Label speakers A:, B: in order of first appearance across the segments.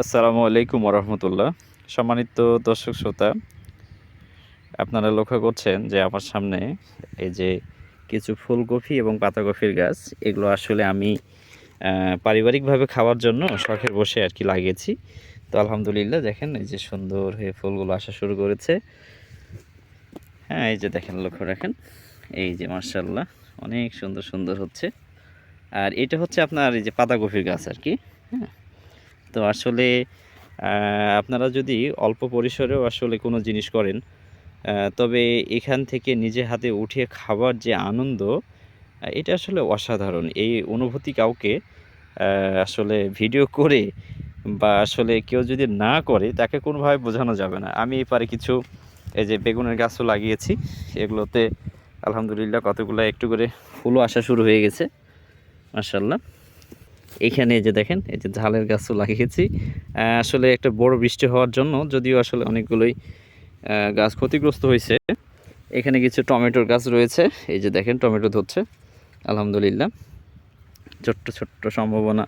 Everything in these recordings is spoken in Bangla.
A: আসসালামু আলাইকুম রহমতুল্লাহ সম্মানিত দর্শক শ্রোতা, আপনারা লক্ষ্য করছেন যে আমার সামনে এই যে কিছু ফুলকপি এবং পাতাকপির গাছ, এগুলো আসলে আমি পারিবারিকভাবে খাওয়ার জন্য শখের বসে আর কি লাগিয়েছি। তো আলহামদুলিল্লাহ, দেখেন এই যে সুন্দর হয়ে ফুলগুলো আসা শুরু করেছে। হ্যাঁ এই যে দেখেন, লক্ষ্য রাখেন, এই যে মার্শাল্লাহ অনেক সুন্দর সুন্দর হচ্ছে। আর এটা হচ্ছে আপনার এই যে পাতাকপির গাছ আর কি হ্যাঁ। তো আসলে আপনারা যদি অল্প পরিসরেও আসলে কোনো জিনিস করেন তবে এখান থেকে নিজে হাতে উঠিয়ে খাবার যে আনন্দ এটা আসলে অসাধারণ। এই অনুভূতি কাউকে আসলে ভিডিও করে বা আসলে কেউ যদি না করে, তাকে কোনোভাবে বোঝানো যাবে না। আমি এই পারে কিছু, এই যে বেগুনের গাছও লাগিয়েছি, এগুলোতে আলহামদুলিল্লাহ কতগুলো একটু করে ফুলও আসা শুরু হয়ে গেছে মার্শাল্লাহ এইখানে এই যে দেখেন, এই যে ঝালের গাছও লাগিয়েছি। আসলে একটা বড় বৃষ্টি হওয়ার জন্য যদিও আসলে অনেকগুলোই গাছ ক্ষতিগ্রস্ত হয়েছে। এখানে কিছু টমেটোর গাছ রয়েছে। এই যে দেখেন, টমেটো ধরছে। আলহামদুলিল্লাহ। ছোট্ট ছোট্ট সম্ভাবনা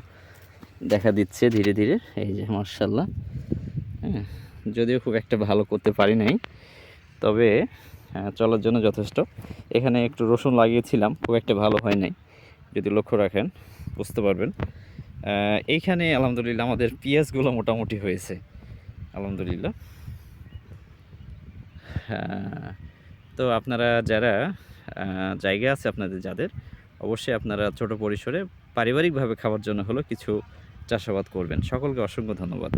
A: দেখা দিচ্ছে ধীরে ধীরে। এই যে মার্শাল্লাহ হ্যাঁ যদিও খুব একটা ভালো করতে পারি নাই। তবে চলার জন্য যথেষ্ট। এখানে একটু রসুন লাগিয়েছিলাম, খুব একটা ভালো হয় নাই। যদি লক্ষ্য রাখেন। বুঝতে পারবেন। এইখানে আলহামদুলিল্লাহ আমাদের পেঁয়াজগুলো মোটামুটি হয়েছে। আলহামদুলিল্লাহ। হ্যাঁ, তো আপনারা যারা জায়গা আছে আপনাদের যাদের অবশ্যই আপনারা ছোট পরিসরে পারিবারিকভাবে খাওয়ার জন্য হলো কিছু চাষাবাদ করবেন। সকলকে অসংখ্য ধন্যবাদ।